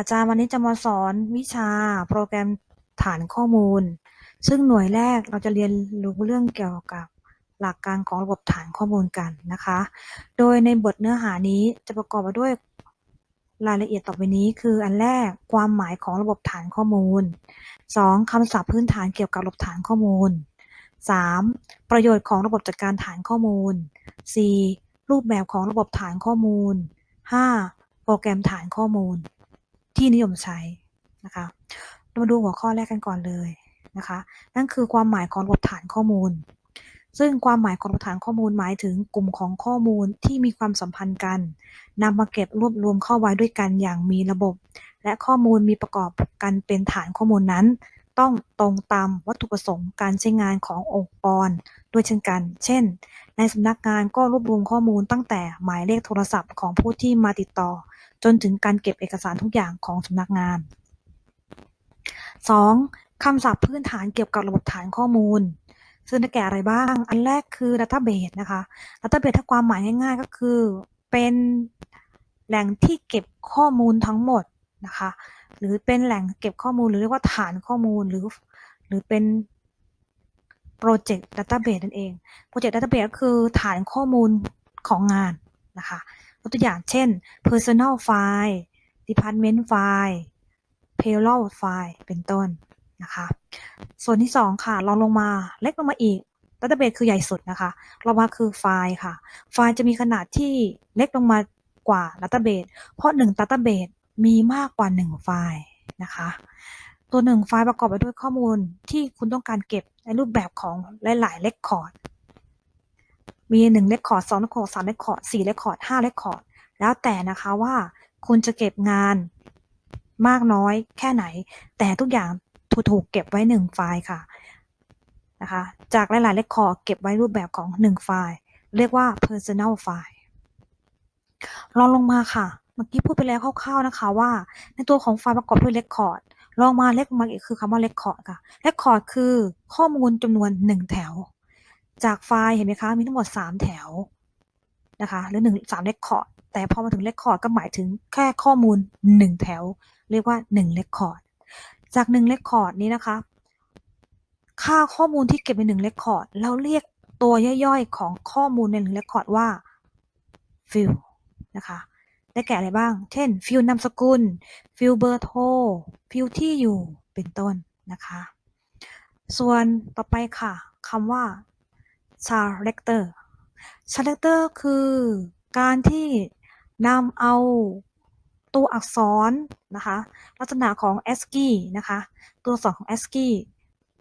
อาจารย์วันนี้จะมาสอนวิชาโปรแกรมฐานข้อมูล ซึ่งหน่วยแรกเราจะเรียนรู้เรื่องเกี่ยวกับหลักการของระบบฐานข้อมูลกันนะคะ โดยในบทเนื้อหานี้จะประกอบไปด้วยรายละเอียดต่อไปนี้คืออันแรกความหมายของระบบฐานข้อมูล 2. คำศัพท์พื้นฐานเกี่ยวกับระบบฐานข้อมูล 3. ประโยชน์ของระบบจัดการฐานข้อมูล 4. รูปแบบของระบบฐานข้อมูล 5. โปรแกรมฐานข้อมูล ที่นิยมใช้นะคะเรามาดูหัวข้อแรกกันก่อนเลยนะคะ นั่นคือความหมายของระบบฐานข้อมูล ซึ่งความหมายของระบบฐานข้อมูลหมายถึงกลุ่มของข้อมูลที่มีความสัมพันธ์กันนำมาเก็บรวบรวมเข้าไว้ด้วยกันอย่างมีระบบ และข้อมูลมีประกอบกันเป็นฐานข้อมูลนั้น ต้องตรงตามวัตถุประสงค์การใช้งานขององค์กรด้วยเช่นกัน เช่น ในสำนักงานก็รวบรวมข้อมูลตั้งแต่หมายเลขโทรศัพท์ของผู้ที่มาติดต่อ จนถึงการเก็บเอกสารทุกอย่างของสำนักงาน 2. คำศัพท์พื้นฐานเกี่ยวกับระบบฐานข้อมูล ซึ่งได้แก่อะไรบ้าง อันแรกคือ database นะคะ database ถ้าความหมายง่ายๆ ก็คือเป็นแหล่งที่เก็บข้อมูลทั้งหมดนะคะ หรือเป็นแหล่งเก็บข้อมูลหรือเรียกว่าฐานข้อมูลหรือ หรือเป็น project database นั่นเอง project database ก็คือฐานข้อมูลของงานนะคะ ยกตัวอย่างเช่น personal file department file payroll file เป็นต้นนะคะ ส่วนที่ 2 ค่ะ ลองลงมาเล็กลงมาอีก database คือใหญ่สุดนะคะลงมาคือไฟล์ค่ะ ไฟล์จะมีขนาดที่เล็กลงมากว่า database เพราะ 1 database มีมากกว่า 1 ไฟล์นะคะ ตัว 1 ไฟล์ประกอบไปด้วยข้อมูลที่คุณต้องการเก็บในรูปแบบของหลายๆ record มี1เลคคอร์ด2เลคคอร์ด3เลคคอร์ด4เลคคอร์ด5เลคคอร์ดแล้วแต่นะคะว่าคุณจะเก็บงานมากน้อยแค่ไหน แต่ทุกอย่างถูกเก็บไว้ 1 ไฟล์ค่ะนะคะจากหลายๆเลคคอร์ดเก็บไว้รูปแบบของ 1 ไฟล์ เรียกว่า personal file ลองลงมาค่ะ เมื่อกี้พูดไปแล้วคร่าวๆนะคะว่า ในตัวของไฟล์ประกอบด้วยเลคคอร์ดลองมาเล็กมาอีกคือคำว่าเลคคอร์ดค่ะเลคคอร์ดคือข้อมูลจำนวน 1 แถว จากไฟล์เห็นไหมคะ มีทั้งหมด 3 แถวนะคะหรือ1 3เลคคอร์ดแต่พอมาถึงเลคคอร์ดก็หมายถึงแค่ข้อมูล 1 แถว เรียกว่า1เลคคอร์ดจาก1เลคคอร์ดนี้นะคะ ค่าข้อมูลที่เก็บใน1เลคคอร์ดเราเรียกตัวย่อยๆ ของข้อมูลใน1เลคคอร์ดว่า field นะคะได้แก่อะไรบ้าง เช่น field นามสกุล field เบอร์โทร field ที่อยู่ เป็นต้นนะคะ ส่วนต่อไปค่ะคำว่า character character คือการที่นำเอาตัวอักษรนะคะลักษณะของ ASCII นะคะตัวอักษรของ ASCII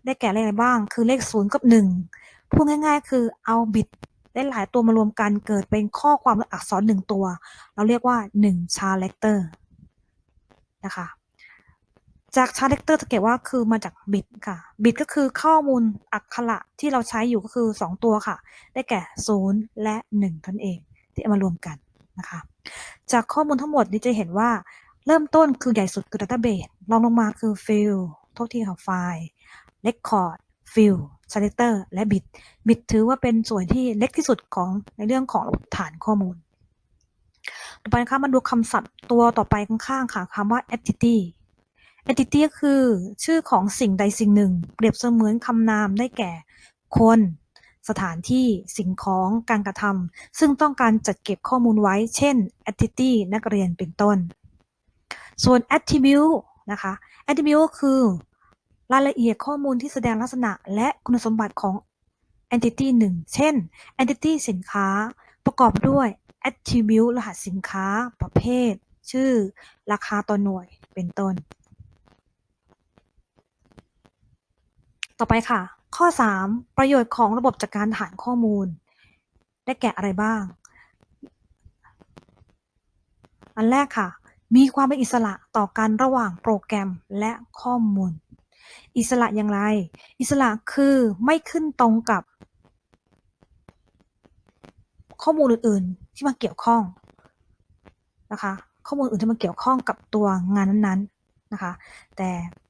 ได้แก่อะไรบ้าง คือเลข0กับ1พูดง่ายๆ คือเอาบิตได้หลายตัวมารวมกันเกิดเป็นข้อความอักษร1ตัว เราเรียกว่า1 character นะคะ จากชาร์ a เตอร์จะเก็บว่าคือมาจากบิตค่ะ บิตก็คือข้อมูลอักขระที่เราใช้อยู่ก็คือ 2 ตัวค่ะ ได้แก่ 0 และ1ท่านเองที่เอามารวมกันนะคะ จากข้อมูลทั้งหมดนี้จะเห็นว่าเริ่มต้นคือใหญ่สุดคือ database รองลงมาคือ field โทษทีค่ะไฟล์ record field character และ bit bit ถือว่าเป็นส่วนที่เล็กที่สุดของในเรื่องของระบบฐานข้อมูล ต่อไปนะคะมาดูคำศัพท์ตัวต่อไปข้างๆค่ะคำว่า entity entity ก็คือชื่อของสิ่งใดสิ่งหนึ่ง เปรียบเสมือนคำนามได้แก่ คน สถานที่สิ่งของการกระทำซึ่งต้องการจัดเก็บข้อมูลไว้ เช่น entity นักเรียนเป็นต้น ส่วน attribute นะคะ attribute ก็คือ รายละเอียดข้อมูลที่แสดงลักษณะและคุณสมบัติของ entity หนึ่งเช่น entity สินค้า ประกอบด้วย attribute รหัสสินค้า ประเภท ชื่อ ราคาต่อหน่วย เป็นต้น ต่อไปค่ะ ข้อ 3 ประโยชน์ของระบบจัดการฐานข้อมูล ได้แก่อะไรบ้าง อันแรกค่ะ มีความเป็นอิสระต่อกันระหว่างโปรแกรมและข้อมูล อิสระอย่างไร อิสระคือไม่ขึ้นตรงกับ ข้อมูลอื่น ๆ ที่มาเกี่ยวข้องนะคะ ข้อมูลอื่นที่มาเกี่ยวข้องกับตัวงานนั้นๆ นะคะ แต่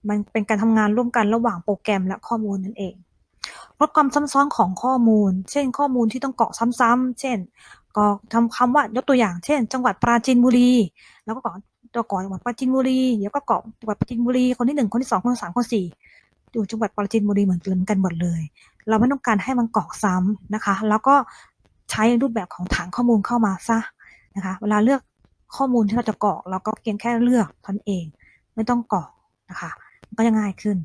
มันเป็นการทำงานร่วมกันระหว่างโปรแกรมและข้อมูลนั่นเองลดความซับซ้อนของข้อมูล เช่น ข้อมูลที่ต้องกรอกซ้ำๆ เช่นกรอกทำคำว่ายกตัวอย่าง เช่น จังหวัดปราจีนบุรี แล้วก็กรอกตัวก่อนจังหวัดปราจีนบุรี เดี๋ยวก็เกาะจังหวัดปราจีนบุรี คนที่หนึ่งคนที่สองคนที่สามคนที่สี่อยู่จังหวัดปราจีนบุรีเหมือนกันหมดเลย เราไม่ต้องการให้มันกรอกซ้ำนะคะ แล้วก็ใช้รูปแบบของฐานข้อมูลเข้ามาซะนะคะ เวลาเลือกข้อมูลที่เราจะกรอก เราก็เพียงแค่เลือกท่านเอง ไม่ต้องกรอกนะคะก็จะง่ายขึ้น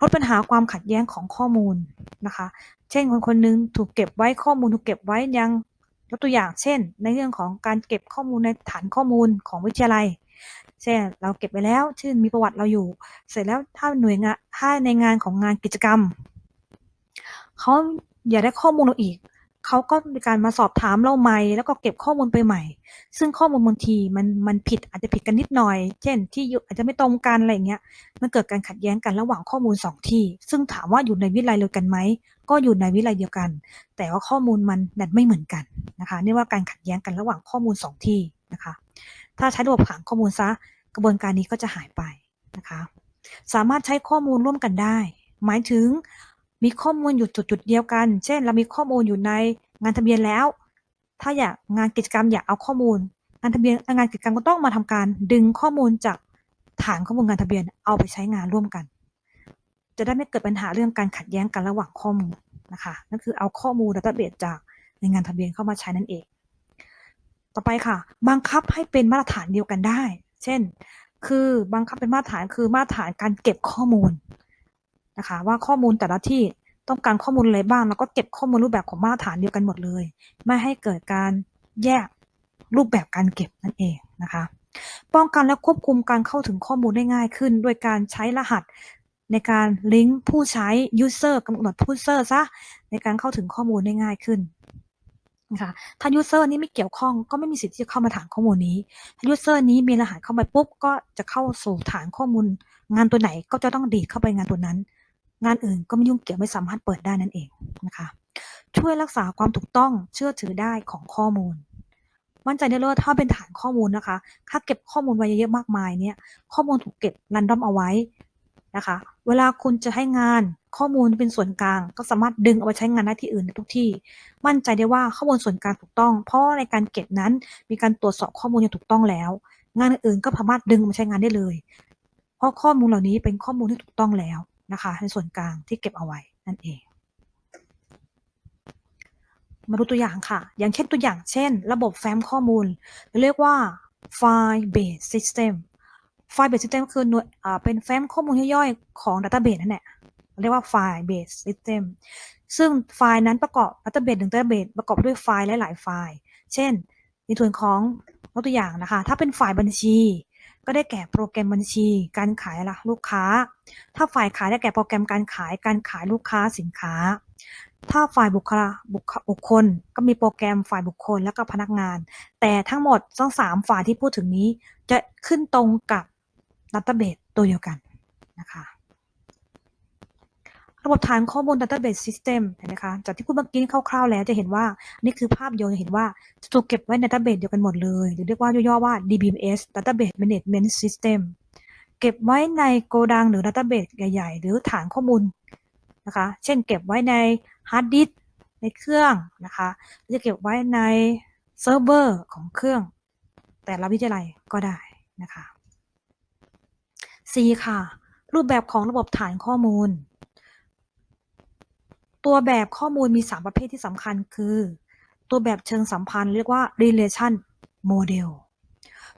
ลดปัญหาความขัดแย้งของข้อมูลนะคะ เช่นคนคนนึงถูกเก็บไว้ข้อมูลถูกเก็บไว้ยังยกตัวอย่างเช่น ในเรื่องของการเก็บข้อมูลในฐานข้อมูลของวิทยาลัย เช่นเราเก็บไปแล้วชื่อมีประวัติเราอยู่ เสร็จแล้วถ้าหน่วยงานถ้าในงานของงานกิจกรรมเขาอยากได้ข้อมูลเราอีก เขาก็มีการมาสอบถามเราใหม่ แล้วก็เก็บข้อมูลไปใหม่ ซึ่งข้อมูลบางทีมันมันผิดอาจจะผิดกันนิดหน่อย เช่น ที่อยู่อาจจะไม่ตรงกันอะไรอย่างเงี้ย มันเกิดการขัดแย้งกันระหว่างข้อมูลสองที่ ซึ่งถามว่าอยู่ในวิทยาลัยเดียวกันไหม ก็อยู่ในวิทยาลัยเดียวกัน แต่ว่าข้อมูลมันดันไม่เหมือนกันนะคะ นี่ว่าการขัดแย้งกันระหว่างข้อมูลสองที่นะคะ ถ้าใช้ระบบฐานข้อมูลซะ กระบวนการนี้ก็จะหายไปนะคะ สามารถใช้ข้อมูลร่วมกันได้ หมายถึง มีข้อมูลอยู่จุดจุดๆเดียวกัน เช่น เรามีข้อมูลอยู่ในงานทะเบียนแล้ว ถ้าอยากงานกิจกรรมอยากเอาข้อมูล งานทะเบียนงานกิจกรรมก็ต้องมาทำการดึงข้อมูลจากฐานข้อมูลงานทะเบียนเอาไปใช้งานร่วมกัน จะได้ไม่เกิดปัญหาเรื่องการขัดแย้งกันระหว่างข้อมูลนะคะนั่นคือเอาข้อมูลดัตเตอร์เบสจากในงานทะเบียนเข้ามาใช้นั่นเอง ต่อไปค่ะ บังคับให้เป็นมาตรฐานเดียวกันได้ เช่น คือบังคับเป็นมาตรฐานคือมาตรฐานการเก็บข้อมูล นะคะ ว่าข้อมูลแต่ละที่ต้องการข้อมูลอะไรบ้าง แล้วก็เก็บข้อมูลรูปแบบของมาตรฐานเดียวกันหมดเลย ไม่ให้เกิดการแยกรูปแบบการเก็บนั่นเองนะคะ ป้องกันและควบคุมการเข้าถึงข้อมูลได้ง่ายขึ้น โดยการใช้รหัสในการลิงก์ผู้ใช้ user กำหนด user ซะในการเข้าถึงข้อมูลได้ง่ายขึ้นนะคะถ้า user นี้ไม่เกี่ยวข้องก็ไม่มีสิทธิ์ที่จะเข้ามาฐานข้อมูลนี้ ถ้า user นี้มีรหัสเข้าไปปุ๊บก็จะเข้าสู่ฐานข้อมูล งานตัวไหนก็จะต้องดีดเข้าไปงานตัวนั้น งานอื่นก็ไม่ยุ่งเกี่ยวไม่สามารถเปิดได้นั่นเองนะคะ ช่วยรักษาความถูกต้องเชื่อถือได้ของข้อมูล มั่นใจได้เลยถ้าเป็นฐานข้อมูลนะคะ ถ้าเก็บข้อมูลไว้เยอะมากมายเนี่ย ข้อมูลถูกเก็บรันดอมเอาไว้นะคะ เวลาคุณจะให้งานข้อมูลเป็นส่วนกลาง ก็สามารถดึงเอาไปใช้งานได้ที่อื่นในทุกที่ มั่นใจได้ว่าข้อมูลส่วนกลางถูกต้อง เพราะในการเก็บนั้นมีการตรวจสอบข้อมูลอย่างถูกต้องแล้ว งานอื่นก็สามารถดึงมาใช้งานได้เลย เพราะข้อมูลเหล่านี้เป็นข้อมูลที่ถูกต้องแล้ว นะคะ ในส่วนกลางที่เก็บเอาไว้นั่นเอง มาดูตัวอย่างค่ะ อย่างเช่นตัวอย่างเช่น ระบบแฟ้มข้อมูล เรียกว่า file based system file based system คือหน่วยเป็นแฟ้มข้อมูลย่อยๆของ database นั่นแหละเรียกว่า file based system ซึ่งไฟล์นั้นประกอบ database หนึ่ง database ประกอบด้วยไฟล์หลายๆไฟล์ เช่น ในส่วนของยกตัวอย่างนะคะ ถ้าเป็นฝ่ายบัญชี ก็ได้แก่โปรแกรมบัญชี การขายละลูกค้า ถ้าฝ่ายขายได้แก่โปรแกรมการขายการขายลูกค้าสินค้า ถ้าฝ่ายบุคลาบุคบุคคล ก็มีโปรแกรมฝ่ายบุคคลและก็พนักงาน แต่ทั้งหมดทั้งสามฝ่ายที่พูดถึงนี้ จะขึ้นตรงกับดัตเตอร์เบสตัวเดียวกันนะคะ ระบบฐานข้อมูล Database System เห็นไหมคะจากที่พูดเมื่อกี้คร่าวๆแล้วจะเห็นว่า นี่คือภาพเดียวจะเห็นว่าจะถูกเก็บไว้ใน Database เดียวกันหมดเลย หรือเรียกว่าย่อๆว่า DBMS Database Management System เก็บไว้ในโกดังหรือ Database ใหญ่ๆ หรือฐานข้อมูลนะคะ เช่นเก็บไว้ในฮาร์ดดิสในเครื่องนะคะจะเก็บไว้ในเซิร์ฟเวอร์ของเครื่อง แต่ละวิทยาลัยก็ได้นะคะ C ค่ะ รูปแบบของระบบฐานข้อมูล ตัวแบบข้อมูลมี 3 ประเภทที่สำคัญคือ ตัวแบบเชิงสัมพันธ์เรียกว่า relation model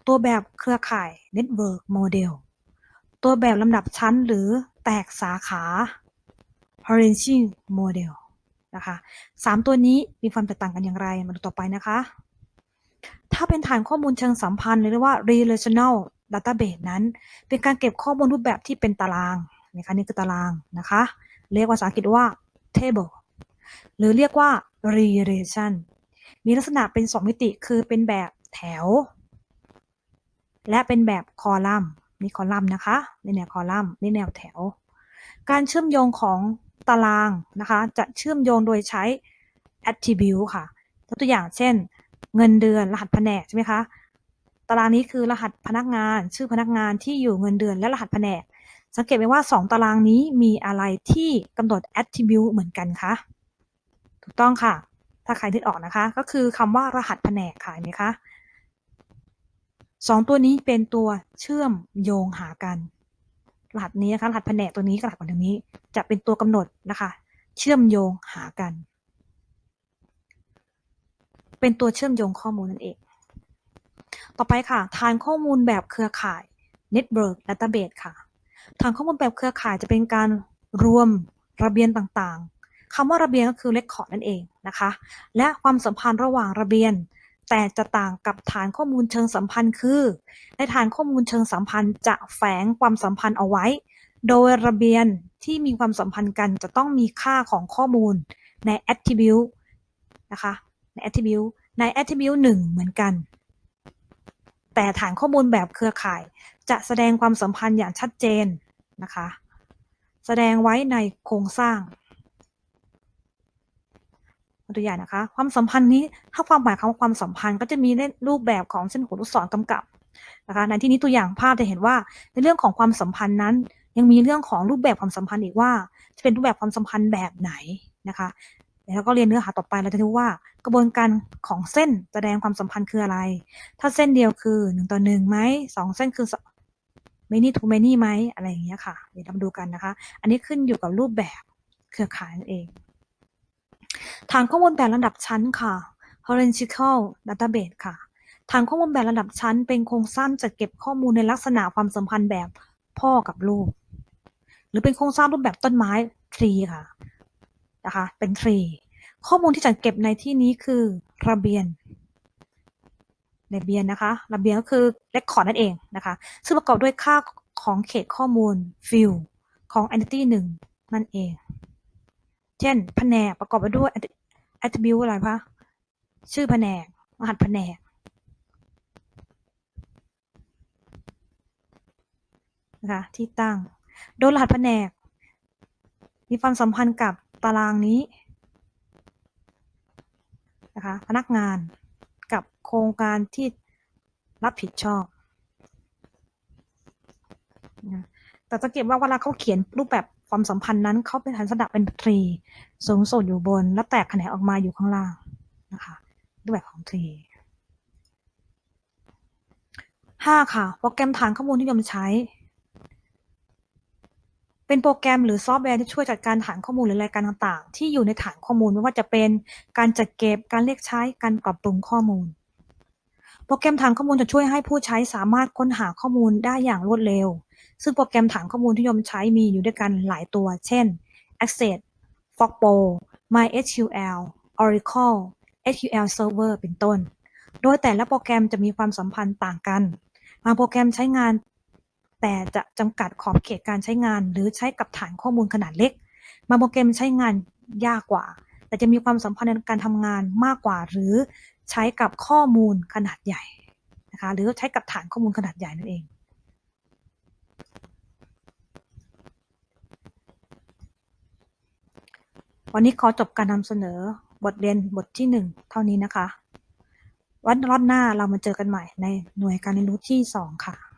ตัวแบบเครือข่าย network model ตัวแบบลำดับชั้นหรือแตกสาขา hierarchy model นะคะสามตัวนี้มีความแตกต่างกันอย่างไร มาดูต่อไปนะคะ ถ้าเป็นฐานข้อมูลเชิงสัมพันธ์เรียกว่า relational database นั้น เป็นการเก็บข้อมูลรูปแบบที่เป็นตารางนะคะนี่คือตารางนะคะ เรียกว่าภาษาอังกฤษว่า table หรือเรียกว่า relation มีลักษณะเป็น 2 มิติคือเป็นแบบแถว และเป็นแบบคอลัมน์นี่คอลัมน์นะคะนี่แนวคอลัมน์นี่แนวแถว การเชื่อมโยงของตารางนะคะ จะเชื่อมโยงโดยใช้ attribute ค่ะยกตัวอย่างเช่น เงินเดือนรหัสแผนกใช่ไหมคะตารางนี้คือรหัสพนักงาน ชื่อพนักงานที่อยู่เงินเดือนและรหัสแผนก สังเกตไหมว่า 2 ตารางนี้มีอะไรที่กำหนด attribute เหมือนกันคะ ถูกต้องค่ะ ถ้าใครนึกออกนะคะ ก็คือคำว่ารหัสแผนกค่ะเห็นไหมคะสองตัวนี้เป็นตัวเชื่อมโยงหากัน รหัสนี้นะคะรหัสแผนกตัวนี้กับรหัสของตรงนี้ จะเป็นตัวกำหนดนะคะ เชื่อมโยงหากัน เป็นตัวเชื่อมโยงข้อมูลนั่นเอง ต่อไปค่ะ ฐานข้อมูลแบบเครือข่าย Network Database ค่ะ ฐานข้อมูลแบบเครือข่ายจะเป็นการรวมระเบียนต่างๆคำว่าระเบียนก็คือ Record นั่นเองนะคะ และความสัมพันธ์ระหว่างระเบียน แต่จะต่างกับฐานข้อมูลเชิงสัมพันธ์คือ ในฐานข้อมูลเชิงสัมพันธ์จะแฝงความสัมพันธ์เอาไว้ โดยระเบียนที่มีความสัมพันธ์กันจะต้องมีค่าของข้อมูลใน attribute นะคะใน attribute ใน attribute หนึ่งเหมือนกัน แต่ฐานข้อมูลแบบเครือข่าย จะแสดงความสัมพันธ์อย่างชัดเจนนะคะ แสดงไว้ในโครงสร้างตัวอย่างนะคะ ความสัมพันธ์นี้ถ้าความหมายคำว่าความสัมพันธ์ก็จะมีในรูปแบบของเส้นหัวลูกศรกำกับนะคะในที่นี้ตัวอย่างภาพจะเห็นว่าในเรื่องของความสัมพันธ์นั้น ยังมีเรื่องของรูปแบบความสัมพันธ์อีกว่า จะเป็นรูปแบบความสัมพันธ์แบบไหนนะคะแล้วก็เรียนเนื้อหาต่อไปเราจะดูว่ากระบวนการของเส้นแสดงความสัมพันธ์คืออะไร ถ้าเส้นเดียวคือหนึ่งต่อหนึ่งไหมสองเส้นคือ many to many ไหมอะไรอย่างเงี้ยค่ะ เดี๋ยวเรามาดูกันนะคะ อันนี้ขึ้นอยู่กับรูปแบบเครือข่ายนั่นเองฐานข้อมูลแบบระดับชั้นค่ะ hierarchical database ค่ะฐานข้อมูลแบบระดับชั้น เป็นโครงสร้างจัดเก็บข้อมูลในลักษณะความสัมพันธ์แบบพ่อกับลูก หรือเป็นโครงสร้างรูปแบบต้นไม้ tree ค่ะนะคะ เป็น tree ข้อมูลที่จัดเก็บในที่นี้คือระเบียน ระเบียนนะคะระเบียนก็คือ record นั่นเองนะคะ ซึ่งประกอบด้วยค่าของเขตข้อมูล field ของ entity หนึ่งนั่นเอง เช่น แผนกประกอบไปด้วย attribute อะไรคะชื่อแผนก รหัสแผนกนะคะที่ตั้ง โดยรหัสแผนก มีความสัมพันธ์กับตารางนี้นะคะพนักงาน โครงการที่รับผิดชอบนะแต่จะเก็บว่าเวลาเขาเขียนรูปแบบความสัมพันธ์นั้นเขาเป็นฐานสดับเป็นทรีสูงสุดอยู่บน แล้วแตกแขนงออกมาอยู่ข้างล่างนะคะรูปแบบของทรีห้าค่ะ โปรแกรมฐานข้อมูลที่ยมใช้ เป็นโปรแกรมหรือซอฟต์แวร์ที่ช่วยจัดการฐานข้อมูลหรือรายการต่างๆ ที่อยู่ในฐานข้อมูลไม่ว่าจะเป็นการจัดเก็บการเรียกใช้การปรับปรุงข้อมูล โปรแกรมฐานข้อมูลจะช่วยให้ผู้ใช้สามารถค้นหาข้อมูลได้อย่างรวดเร็ว ซึ่งโปรแกรมฐานข้อมูลที่ยมใช้มีอยู่ด้วยกันหลายตัว เช่น Access, Fogpo, MySQL, Oracle, SQL Server เป็นต้น โดยแต่ละโปรแกรมจะมีความสัมพันธ์ต่างกัน บางโปรแกรมใช้งาน แต่จะจำกัดขอบเขตการใช้งาน หรือใช้กับฐานข้อมูลขนาดเล็ก บางโปรแกรมใช้งานยากกว่า แต่จะมีความสัมพันธ์ในการทำงานมากกว่า หรือใช้กับข้อมูลขนาดใหญ่นะคะ หรือใช้กับฐานข้อมูลขนาดใหญ่นั่นเอง วันนี้ขอจบการนำเสนอบทเรียนบทที่หนึ่งเท่านี้นะคะ วันรอบหน้าเรามาเจอกันใหม่ในหน่วยการเรียนรู้ที่สองค่ะ